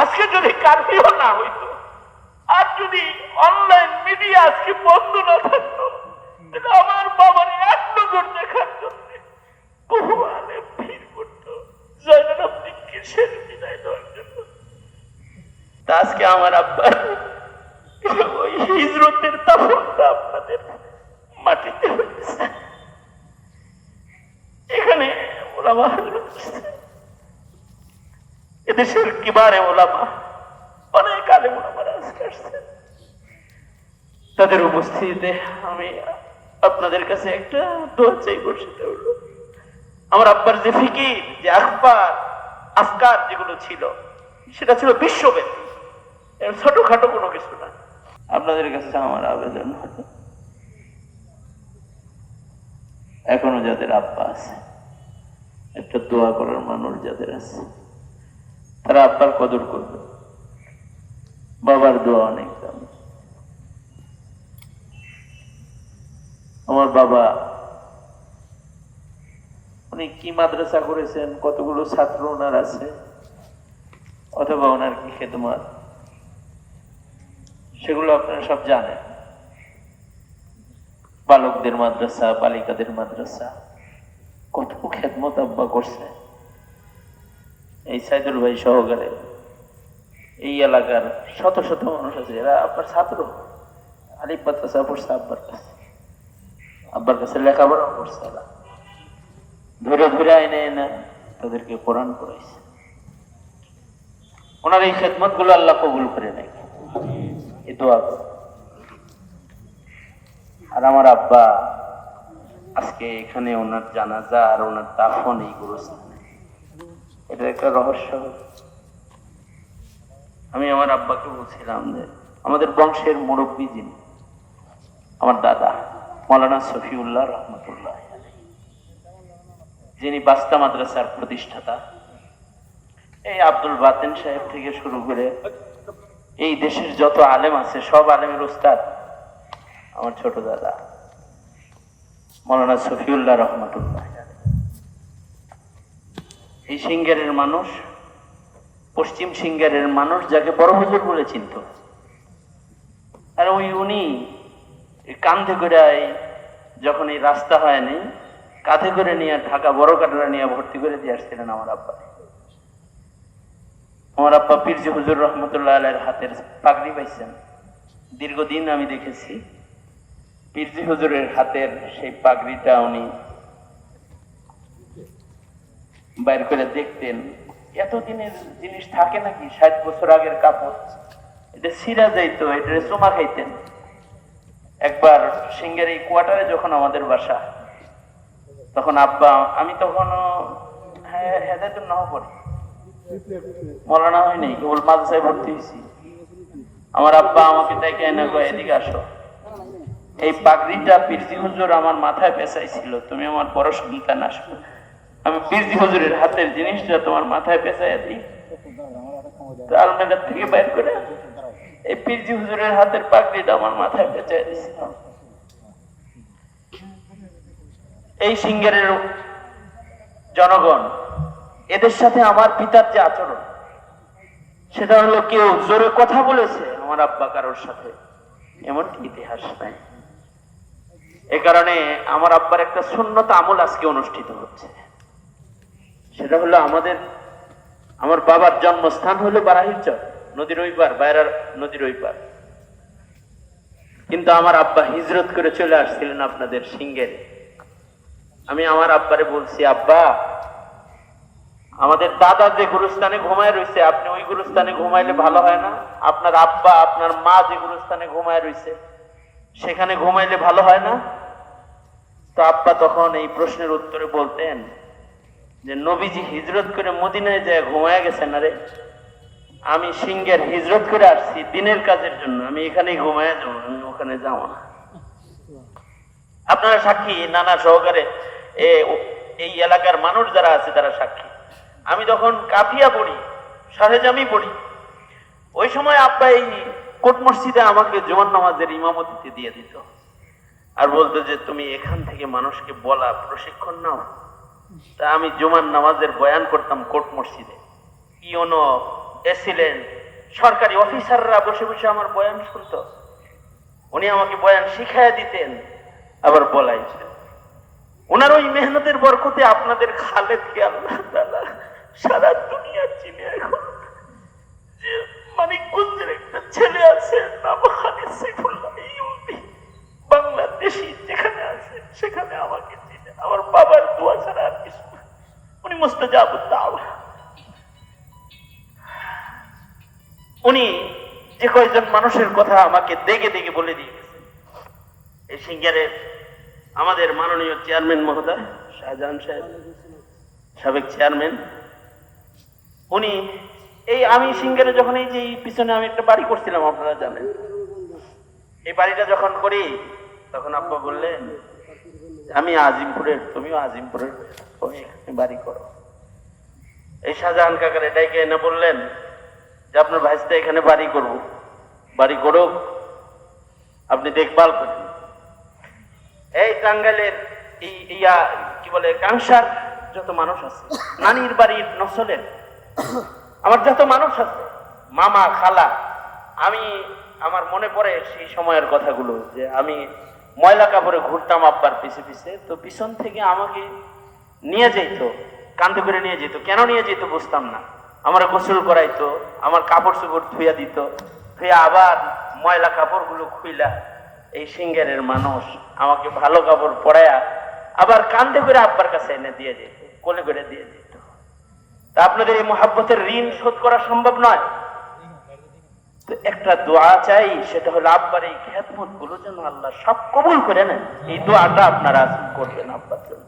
আজকে যদি কারফিউ না হইতো, আর যদি অনলাইন মিডিয়া আজকে বন্ধ না থাকতো আমার বাবার এক নজর দেখার জন্য বহু আলে ভিড় করতো আপনি কিসের বিদায় দেওয়ার জন্য তা আজকে আমার আব্বার ওই হিজরতের তাপনটা আপনাদের মাটিতে এখানে ওরা আসছে। এদেশের কিবারে ওলামা, অনেক আলে ওলামারা তাদের উপস্থিতিতে আমি আপনাদের কাছে একটা দোয়া চাই বসিতে আমার আব্বার যে ফিকির, যে আখবার আফকার যেগুলো ছিল, সেটা ছিল বিশ্বব্যাপী। ছোটখাটো কোনো কিছু না। আপনাদের কাছে আমার আবেদন হলো এখনও যাদের আব্বা আছে, একটা দোয়া করার মানুষ যাদের আছে। তারা আব্বার কদর করবে। বাবার দোয়া অনেক আমার বাবা, উনি কি মাদ্রাসা করেছেন, কতগুলো ছাত্র ওনার আছে, অথবা ওনার কি খেদমাত? সেগুলো আপনারা সব জানেন। বালকদের মাদ্রাসা, বালিকাদের মাদ্রাসা, কত খেদমত আব্বা করছে। এই সাইদুল ভাই সহকারে এই এলাকার শত শত মানুষ আছে, এরা আব্বার ছাত্র। মাদ্রাসা পড়ছে আব্বার কাছে। আব্বার কাছে লেখাপড়া করছে এরা। ধরে ধরে এনে এনে তাদেরকে কোরআন ওনার এই খেদমতগুলো আল্লাহ কবুল করে নেয়। এই দোয়া। আর আমার আব্বা আজকে এখানে ওনার জানাজা আর ওনার দাফন এই গুরুস্থানে। এটা একটা রহস্য। আমি আমার আব্বাকে বলছিলাম যে, আমাদের বংশের মুরব্বী যিনি, আমার দাদা মৌলানা সফিউল্লাহ রহমতুল্লাহ যিনি বাস্তা মাদ্রাসার প্রতিষ্ঠাতা। এই আব্দুল বাতেন সাহেব থেকে শুরু করে এই দেশের যত আলেম আছে, সব আলেমের উস্তাদ আমার ছোট দাদা মৌলানা সফিউল্লাহ রহমতুল্লাহ এই সিঙ্গারের মানুষ, পশ্চিম সিঙ্গারের মানুষ যাকে বড় হুজুর বলে চিনত। আর ওই উনি কান্ধে করে যখন এই রাস্তা হয় হয়নি, কাঁধে করে নিয়ে ঢাকা বড় কাটরা নিয়ে ভর্তি করে দিয়ে আসছিলেন আমার আব্বা। আমার আব্বা পীরজি হুজুর রহমতুল্লাহ আলের হাতের পাগড়ি পাইছেন। দীর্ঘদিন আমি দেখেছি। পীরজি হুজুরের হাতের সেই পাগড়িটা উনি বাইর করে দেখতেন, এতদিনের জিনিস থাকে নাকি? ষাট বছর আগের কাপড়। এটা সিরা যাইতো, এটা চুমা খাইতেন। একবার সিঙ্গের এই কোয়ার্টারে যখন আমাদের বাসা, তখন আব্বা, আমি তখনও হ্যাঁ হেদায়তুল নাহ মরানা হয়নি কেবল মাদ্রাসায় ভর্তি হয়েছি। আমার আব্বা আমাকে ডেকে এনে এদিকে আসো। এই পাগড়িটা পীরজি হুজুর আমার মাথায় পেঁচাইছিল, তুমি আমার বড় সন্তান আসো আমি পীরজি হুজুরের হাতের জিনিসটা তোমার মাথায় পেঁচাইয়া দিই। তো আলমেদার থেকে বাইর করে এই পীরজি হুজুরের হাতের পাগড়িটা আমার মাথায় পেঁচাই দিছিল এই সিঙ্গারের জনগণ, এদের সাথে আমার পিতার যে আচরণ, সেটা হলো কেউ জোরে কথা বলেছে আমার আব্বা কারোর সাথে এমনকি ইতিহাস নাই। এ কারণে আমার আব্বার একটা শূন্যতা আমল আজকে অনুষ্ঠিত হচ্ছে। সেটা হলো আমাদের, আমার বাবার জন্মস্থান হলো বারাহিরচর নদীর ওই পার বাইরার নদীর ওই পার কিন্তু আমার আব্বা হিজরত করে চলে আসছিলেন আপনাদের সিঙ্গেরে আমি আমার আব্বারে বলছি, আব্বা, আমাদের দাদা যে গুরুস্থানে ঘুমায় রয়েছে আপনি ওই গুরুস্থানে ঘুমাইলে ভালো হয় না? আপনার আব্বা, আপনার মা যে গুরুস্থানে ঘুমায় রয়েছে সেখানে ঘুমাইলে ভালো হয় না? তো আব্বা তখন এই প্রশ্নের উত্তরে বলতেন যে নবীজি হিজরত করে মদিনায় যায় ঘুমায় গেছেন আরে আমি সিংহের হিজরত করে আসছি দিনের কাজের জন্য, আমি এখানেই ঘুমায় যাব, আমি ওখানে যাব না। আপনারা সাক্ষী নানা সহকারে এই এলাকার মানুষ যারা আছে তারা সাক্ষী। আমি তখন কাফিয়া পড়ি সারেজামি পড়ি, ওই সময় আব্বা এই কোট মসজিদে আমাকে জোয়ান নামাজের ইমামতিতে দিয়ে দিত। আর বলতো যে, তুমি এখান থেকে মানুষকে বলা, প্রশিক্ষণ নাও। তা আমি জুমার নামাজের বয়ান করতাম কোট মসজিদে। ইয়নো এসছিলেন, সরকারি অফিসাররা বসে বসে আমার বয়ান শুনতো। উনি আমাকে বয়ান শিখাইয়া দিতেন, আবার বলাইছেন। ওনার ওই মেহনতের বরকতে আপনাদের খালেদকে আল্লাহ তাআলা সারা দুনিয়া চিনে এখন। মানিকগঞ্জের উনি উনি যে কয়েকজন মানুষের কথা আমাকে দেখে দেখে বলে দিয়ে এই সিঙ্গারের আমাদের মাননীয় চেয়ারম্যান মহোদয়, শাহজাহান সাহেব, সাবেক চেয়ারম্যান, উনি এই আমি সিঙ্গারে যখন এই যে পিছনে আমি একটা বাড়ি করছিলাম, আপনারা জানেন। এই বাড়িটা যখন করি, তখন আব্বা বললেন, আমি আজিমপুরের, তুমিও আজিমপুরের বাড়ি করো। এই শাহজাহান কাকার এটাইকে এনে বললেন যে আপনার ভাইসটা এখানে বাড়ি করব। বাড়ি করুক। আপনি দেখভাল করেন। এই টাঙ্গাইলের ইয়া, কি বলে, কাংসার যত মানুষ আছে, নানির বাড়ির নসলের, আমার যত মানুষ আছে, মামা, খালা, আমি, আমার মনে পড়ে সেই সময়ের কথাগুলো যে আমি ময়লা কাপড়ে ঘুরতাম আব্বার পিছে পিছে, তো পিছন থেকে আমাকে নিয়ে যেত কান্দে করে নিয়ে যেত। কেন নিয়ে যেত বুঝতাম না। আমার গোসল করাইতো, আমার কাপড় চোপড় ধুইয়া দিত, ধুইয়া আবার ময়লা কাপড়গুলো খুইলা এই সিঙ্গারের মানুষ আমাকে ভালো কাপড় পরায়া আবার কান্দে করে আব্বার কাছে এনে দিয়ে যেত কোলে করে দিয়ে যেত তা আপনাদের এই মহাব্বতের ঋণ শোধ করা সম্ভব নয়? তো একটা দোয়া চাই, সেটা হলো আব্বার এই খ্যাতমতগুলো যেন আল্লাহ সব কবুল করে নেন। এই দোয়াটা আপনারা করবেন আব্বার জন্য।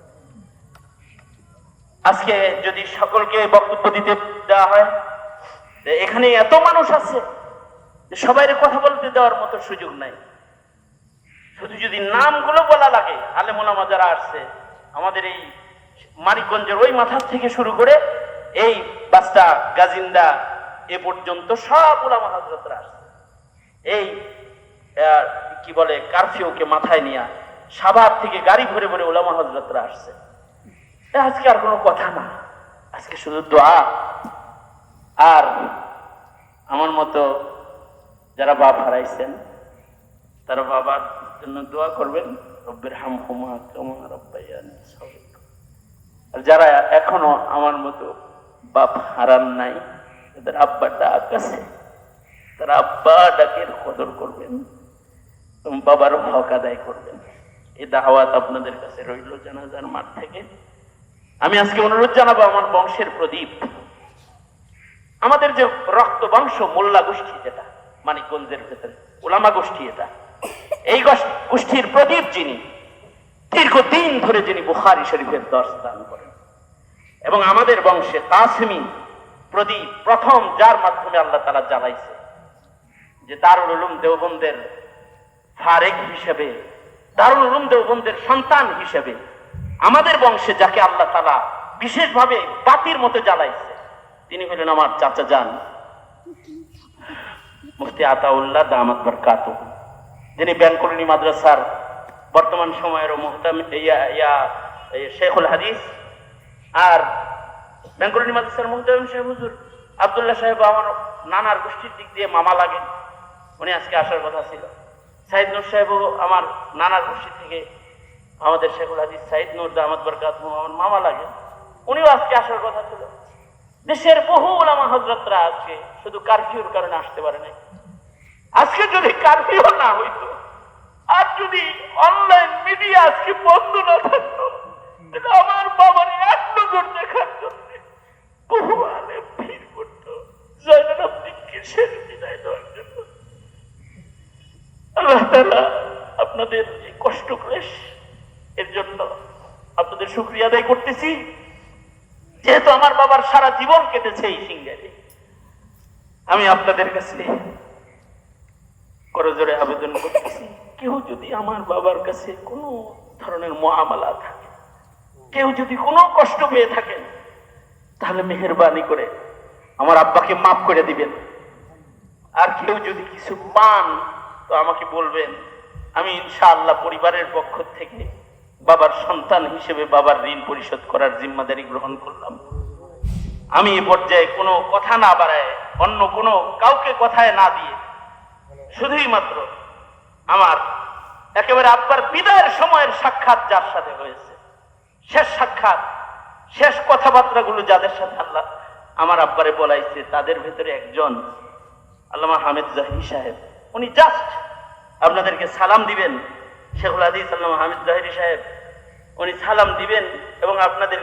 আজকে যদি সকলকে বক্তব্য দিতে দেওয়া হয় এখানে এত মানুষ আছে যে সবাইরে কথা বলতে দেওয়ার মতো সুযোগ নাই। শুধু যদি নামগুলো বলা লাগে আলেমোলামা যারা আসছে, আমাদের এই মানিকগঞ্জের ওই মাথার থেকে শুরু করে এই বাসটা, গাজিন্দা, এ পর্যন্ত সব ওলামা হজরতরা আসছে। এই কি বলে কারফিউকে মাথায় নিয়ে, সাভার থেকে গাড়ি ভরে ভরে ওলামা হজরতরা আসছে। আজকে আর কোনো কথা না। আজকে শুধু দোয়া। আর আমার মতো যারা বাপ হারাইছেন, তারা বাবার জন্য দোয়া করবেন। রব্বের হাম হুমা কামা সাবিরা। আর যারা এখনও আমার মতো বাপ হারান নাই, তাদের আব্বা ডাক আছে। তারা আব্বা ডাকের কদর করবেন বাবার হক আদায় করবেন। এই দাওয়াত আপনাদের কাছে রইল জানাজার মাঠ থেকে। আমি আজকে অনুরোধ জানাব আমার বংশের প্রদীপ। আমাদের যে রক্ত বংশ, মোল্লা গোষ্ঠী যেটা, মানিকগঞ্জের ভেতরে ওলামা গোষ্ঠী এটা, এই গোষ্ঠীর প্রদীপ যিনি, দীর্ঘদিন ধরে যিনি বুখারি শরীফের দর্শ দান করেন। এবং আমাদের বংশে কাসমি প্রদীপ প্রথম, যার মাধ্যমে আল্লাহ তারা জ্বালাইছে যে দারুল উলুম দেওবন্দের ফারেক হিসেবে, দারুল উলুম দেওবন্দের সন্তান হিসেবে আমাদের বংশে যাকে আল্লাহ তালা বিশেষভাবে বাতির মতো জ্বালাইছে, তিনি হলেন আমার চাচা যান মুফতি আতাউল্লাহ দামাত বরকাত, যিনি ব্যাংকরণী মাদ্রাসার বর্তমান সময়ের মুহতাম ইয়া ইয়া শেখুল হাদিস আর ব্যাংকরণী মাদ্রাসার মুহতাম সাহেব হুজুর আবদুল্লাহ সাহেব আমার নানার গোষ্ঠীর দিক দিয়ে মামা লাগেন। উনি আজকে আসার কথা ছিল। সাইদ নূর সাহেবও আমার নানার গোষ্ঠী থেকে আমাদের শেখুল হাদিস সাইদ নুর দামাত বরকাত আমার মামা লাগে। উনিও আজকে আসার কথা ছিল। দেশের বহু ওলামা হজরতরা আজকে শুধু কারফিউর কারণে আসতে পারে নাই। আজকে যদি কারফিউ না হইতো, আর যদি অনলাইন মিডিয়া আজকে বন্ধ না থাকতো আমার বাবার এক নজর দেখার জন্য বহু আলেম ভিড় করতো। জয়নাল আব্দিনকে শেষ বিদায় দেওয়ার জন্য। আল্লাহ আপনাদের এই কষ্ট ক্লেশ এর জন্য আপনাদের শুক্রিয়া আদায় করতেছি। যেহেতু আমার বাবার সারা জীবন কেটেছে এই সিঙ্গারে, আমি আপনাদের কাছে করজোরে আবেদন করতেছি, কেউ যদি আমার বাবার কাছে কোনো ধরনের মহামালা থাকে, কেউ যদি কোনো কষ্ট পেয়ে থাকেন তাহলে মেহরবানি করে আমার আব্বাকে মাফ করে দিবেন। আর কেউ যদি কিছু পান, তো আমাকে বলবেন, আমি ইনশাআল্লাহ পরিবারের পক্ষ থেকে বাবার সন্তান হিসেবে বাবার ঋণ পরিশোধ করার জিম্মাদারি গ্রহণ করলাম। আমি এ পর্যায়ে কোনো কথা না বাড়ায়, অন্য কোনো কাউকে কথায় না দিয়ে, শুধুই মাত্র আমার একেবারে আব্বার বিদায়ের সময়ের সাক্ষাৎ যার সাথে হয়েছে। শেষ সাক্ষাৎ, শেষ কথাবার্তাগুলো যাদের সাথে আল্লাহ আমার আব্বারে বলাইছে, তাদের ভেতরে একজন আল্লামা হামিদ জাহিরি সাহেব। উনি জাস্ট আপনাদেরকে সালাম দিবেন, শেখুল হাদিস আল্লামা হামিদ জাহিরি সাহেব। উনি সালাম দিবেন এবং আপনাদের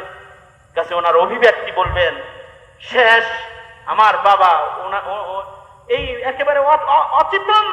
কাছে ওনার অভিব্যক্তি বলবেন, শেষ, আমার বাবা এই একেবারে অচেতন